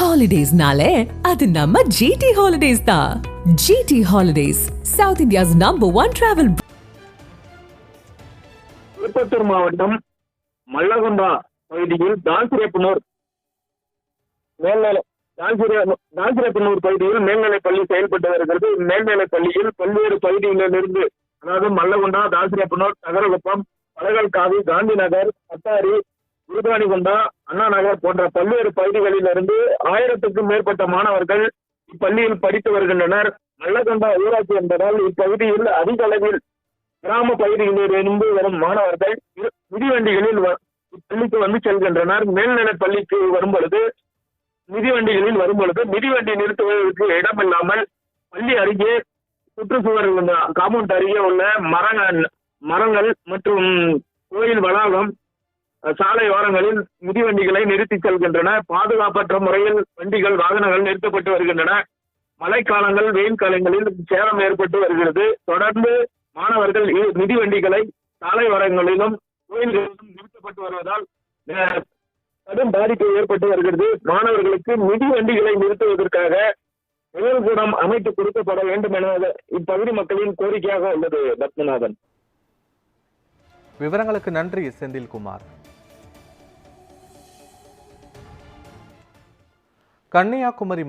ஹாலிடேஸ்னாலே அது நம்ம ஜிடி ஹாலிடேஸ் தான் GT holidays South India's number one travel Tirupattur மாவட்டம் மல்லகுண்டா பகுதியில் தாசிரியப்பனூர் மேல்நிலை தாசிரிய- தாசிரியப்பனூர் பகுதியில் மேல்நிலை பள்ளி செயல்பட்டு வருகிறது. மேல்நிலை பள்ளியில் பல்வேறு பகுதிகளிலிருந்து அதாவது மல்லகுண்டா தாசிரியப்பனூர் நகரகுப்பம் பழகல்காவி காந்தி நகர் பட்டாரி குருதானிகுண்டா அண்ணா நகர் போன்ற பல்வேறு பகுதிகளிலிருந்து ஆயிரத்துக்கும் மேற்பட்ட மாணவர்கள் இப்பள்ளியில் படித்து வருகின்றனர். நல்லகண்டா ஊராட்சி என்பதால் இப்பகுதியில் அதிக அளவில் கிராம பகுதிகளிலிருந்து வரும் மாணவர்கள் மிதிவண்டிகளில் வ- பள்ளிக்கு வந்து செல்கின்றனர். மேல்நிலை பள்ளிக்கு வரும் பொழுது மிதிவண்டிகளில் வரும் பொழுது மிதிவண்டி நிறுத்துவதற்கு இடமில்லாமல் பள்ளி அருகே சுற்றுச்சுவர் காம்பவுண்ட் அருகே உள்ள மரங்கள் மரங்கள் மற்றும் கோயில் வளாகம் சாலை ஓரங்களில் முதிவண்டிகளை நிறுத்தி செல்கின்றன. பாதுகாப்பற்ற முறையில் வண்டிகள் வாகனங்கள் நிறுத்தப்பட்டு வருகின்றன. மழைக்காலங்கள் வெயில் காலங்களில் சேதம் ஏற்பட்டு வருகிறது. தொடர்ந்து மாணவர்கள் மிதிவண்டிகளை சாலை ஓரங்களிலும் கோயில்களிலும் நிறுத்தப்பட்டு வருவதால் கடும் பாதிப்பு ஏற்பட்டு வருகிறது. மாணவர்களுக்கு மிதிவண்டிகளை நிறுத்துவதற்காக நிழல்கூடம் அமைத்து கொடுக்கப்பட வேண்டும் என இப்பகுதி மக்களின் கோரிக்கையாக உள்ளது பத்மநாதன் விவரங்களுக்கு நன்றி செந்தில்குமார். கன்னியாகுமரி